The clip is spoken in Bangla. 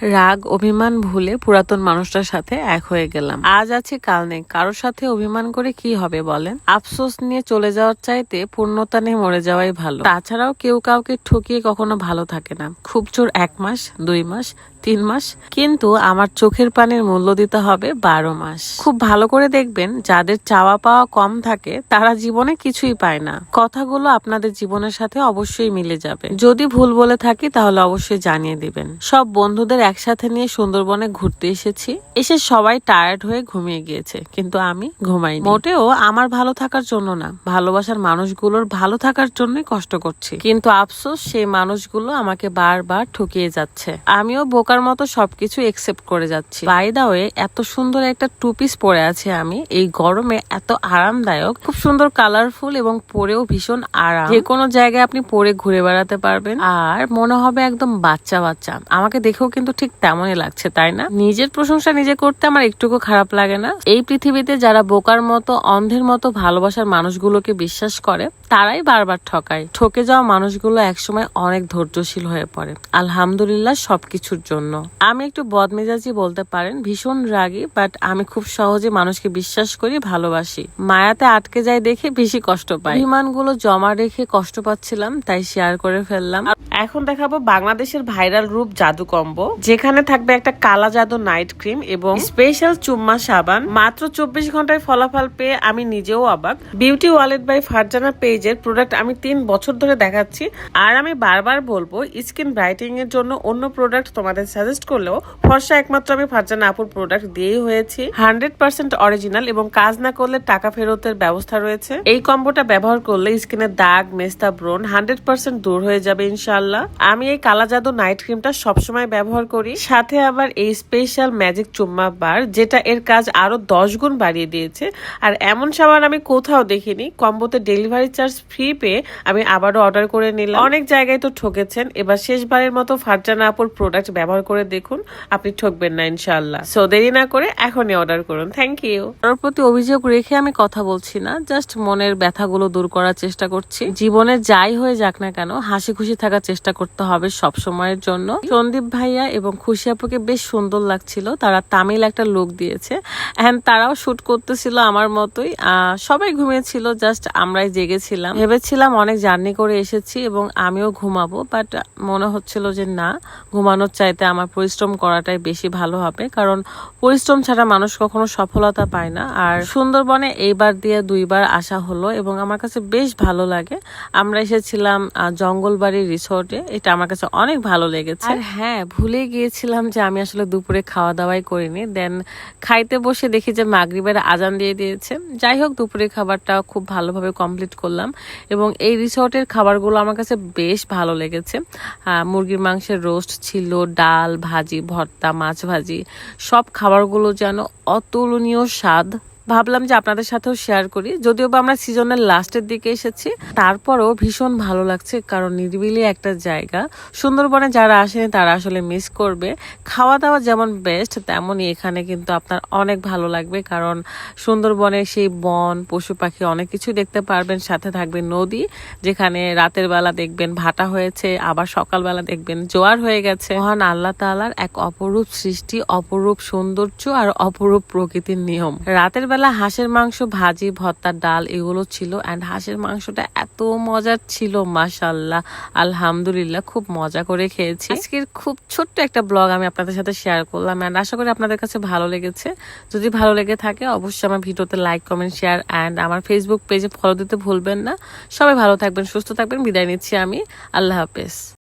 রাগ, অভিমান ভুলে পুরাতন মানুষটার সাথে এক হয়ে গেলাম। আজ আছে, কাল নেই। কারোর সাথে অভিমান করে কি হবে বলেন? আফসোস নিয়ে চলে যাওয়ার চাইতে পূর্ণতা নিয়ে মরে যাওয়াই ভালো। তাছাড়াও কেউ কাউকে ঠকিয়ে কখনো ভালো থাকে না। খুব চোর এক মাস, দুই মাস তিন মাস, কিন্তু আমার চোখের পানির মূল্য দিতে হবে বারো মাস। খুব ভালো করে দেখবেন, যাদের চাওয়া পাওয়া কম থাকে, তারা জীবনে কিছুই পায় না। কথাগুলো আপনাদের জীবনের সাথে অবশ্যই মিলে যাবে। যদি ভুল বলে থাকি, তাহলে অবশ্যই জানিয়ে দিবেন। সব বন্ধুদের একসাথে নিয়ে সুন্দরবনে ঘুরতে এসেছি। এসে সবাই টায়ার্ড হয়ে ঘুমিয়ে গিয়েছে, কিন্তু আমি ঘুমাই মোটেও আমার ভালো থাকার জন্য না, ভালোবাসার মানুষগুলোর ভালো থাকার জন্যই কষ্ট করছি। কিন্তু আফসোস, সেই মানুষগুলো আমাকে বারবার ঠকিয়ে যাচ্ছে। আমিও বোকার মতো সবকিছু একসেপ্ট করে যাচ্ছি। বাই দা ওয়ে এত সুন্দর একটা টু পিস পরে আছে আমি। এই গরমে এত আরামদায়ক, খুব সুন্দর কালারফুল এবং পরেও ভীষণ আরাম। যে কোনো জায়গায় আপনি পরে ঘুরে বেড়াতে পারবেন। আর মনে হবে একদম বাচ্চা বাচ্চা। আমাকে দেখেও কিন্তু ঠিক তেমনই লাগছে, তাই না? নিজের প্রশংসা নিজে করতে আমার একটুকু খারাপ লাগে না। এই পৃথিবীতে যারা বোকার মতো, অন্ধের মতো ভালোবাসার মানুষগুলোকে বিশ্বাস করে, তারাই বারবার ঠকায়। ঠকে যাওয়া মানুষগুলো একসময় অনেক ধৈর্যশীল হয়ে পড়ে। আলহামদুলিল্লাহ সবকিছুর জন্য। আমি একটু বদমেজাজি বলতে পারেন, ভীষণ রাগি বাট আমি খুব সহজে মানুষকে বিশ্বাস করি, ভালোবাসি। মায়াতে আটকে যায় দেখে বেশি কষ্ট পাই। বিমানগুলো জমা রেখে কষ্ট পাচ্ছিলাম, তাই শেয়ার করে ফেললাম। এখন দেখাবো বাংলাদেশের ভাইরাল রূপ জাদু কম্বো। যেখানে থাকবে একটা কালা জাদু নাইট ক্রিম এবং স্পেশাল চুম্মা সাবান। মাত্র চব্বিশ ঘন্টায় ফলাফল পেয়ে আমি নিজেও অবাক। বিউটি ওয়ালেট বাই ফারজানা পেজের প্রোডাক্ট আমি তিন বছর ধরে দেখাচ্ছি। আর আমি বারবার বলব, স্কিন ব্রাইটিং এর জন্য অন্য প্রোডাক্ট তোমাদের সাজেস্ট করলেও ফর্সা একমাত্র আমি ফারজানা আপুর প্রোডাক্ট দিয়েই হয়েছি। হান্ড্রেড পার্সেন্ট অরিজিনাল এবং কাজ না করলে টাকা ফেরতের ব্যবস্থা রয়েছে। এই কম্বোটা ব্যবহার করলে স্কিনের দাগ, মেস্তা, ব্রণ হান্ড্রেড পার্সেন্ট দূর হয়ে যাবে ইনশাল্লাহ আমি এই কালা জাদু নাইট ক্রিমটা সবসময় ব্যবহার করি। সাথে আবার এই স্পেশাল ম্যাজিক চুম্মা বার, যেটা এর কাজ আরও দশ গুণ বাড়িয়ে দিয়েছে। আর এমন সাবান আমি কোথাও দেখিনি। কম্বোতে ডেলিভারি চার্জ ফ্রি পেয়ে আমি আবারও অর্ডার করে নিলাম। অনেক জায়গায় তো ঠকেছেন। এবার শেষবারের মতো ফারজানা আপুর প্রোডাক্ট ব্যবহার করে দেখুন। আপনি ঠকবেন না ইনশাল্লাহ সো দেরি না করে এখনই অর্ডার করুন। থ্যাংক ইউ ওর প্রতি অভিযোগ রেখে আমি কথা বলছি না। জাস্ট মনের ব্যথাগুলো দূর করার চেষ্টা করছি। জীবনে যাই হয়ে যাক না কেন, হাসি খুশি থাকার চেষ্টা করতে হবে সব সময়ের জন্য। সন্দীপ ভাইয়া এবং খুশি আপুকে বেশ সুন্দর লাগছিল। তারা তামিল একটা লুক দিয়েছে। এন্ড তারাও শুট করতেছিল আমার মতোই। সবাই ঘুমিয়েছিল জাস্ট আমরাই জেগেছিলাম। ভেবেছিলাম অনেক জার্নি করে এসেছি এবং আমিও ঘুমাবো বাট মনে হচ্ছিল যে না, ঘুমানোর চাইতে আমার পরিশ্রম করাটাই বেশি ভালো হবে। কারণ পরিশ্রম ছাড়া মানুষ কখনো সফলতা পায় না। আর সুন্দরবনে এইবার দিয়ে দুইবার আসা হলো এবং আমার কাছে বেশ ভালো লাগে। আমরা এসেছিলাম জঙ্গলবাড়ি রিসোর্টে এটা আমার কাছে অনেক ভালো লেগেছে। আর হ্যাঁ ভুলে গিয়েছিলাম যে আমি আসলে দুপুরে খাওয়া দাওয়াই করিনি। দেন খাইতে বসে দেখি যে মাগরিবের আজান দিয়ে দিয়েছে। যাই হোক দুপুরে খাবারটা খুব ভালোভাবে কমপ্লিট করলাম এবং এই রিসোর্টের খাবারগুলো আমার কাছে বেশ ভালো লেগেছে। মুরগির মাংসের রোস্ট ছিল, ডাল, ভাজি, ভর্তা, মাছ ভাজি, সব খাবারগুলো যেন অতুলনীয় স্বাদ ভাবলাম যে আপনাদের সাথেও শেয়ার করি। যদিও বা আমরা সিজনের লাস্টের দিকে এসেছি, তারপরও ভীষণ ভালো লাগছে কারণ নিরিবিলি একটা জায়গা। সুন্দরবনে যারা আসেনি, তারা আসলে মিস করবে। খাওয়া দাওয়া যেমন বেস্ট তেমনই এখানে কিন্তু আপনার অনেক ভালো লাগবে কারণ সুন্দরবনে সেই বন, পশু পাখি অনেক কিছু দেখতে পারবেন। সাথে থাকবে নদী, যেখানে রাতের বেলা দেখবেন ভাটা হয়েছে, আবার সকালবেলা দেখবেন জোয়ার হয়ে গেছে। মহান আল্লাহ তাআলার এক অপরূপ সৃষ্টি, অপরূপ সৌন্দর্য আর অপরূপ প্রকৃতির নিয়ম। রাতের বেলা হাঁসের মাংস, ভাজি, ভর্তা, ডাল এগুলো ছিল অ্যান্ড হাঁসের মাংসটা এত মজার ছিল মাশাল্লাহ আলহামদুলিল্লাহ খুব মজা করে খেয়েছি। আজকের খুব ছোট্ট একটা ব্লগ আমি আপনাদের সাথে শেয়ার করলাম অ্যান্ড আশা করি আপনাদের কাছে ভালো লেগেছে। যদি ভালো লেগে থাকে, অবশ্যই আমার ভিডিওতে লাইক কমেন্ট শেয়ার অ্যান্ড আমার ফেসবুক পেজে ফলো দিতে ভুলবেন না। সবাই ভালো থাকবেন, সুস্থ থাকবেন, বিদায় নিচ্ছি আমি। আল্লাহ হাফেজ।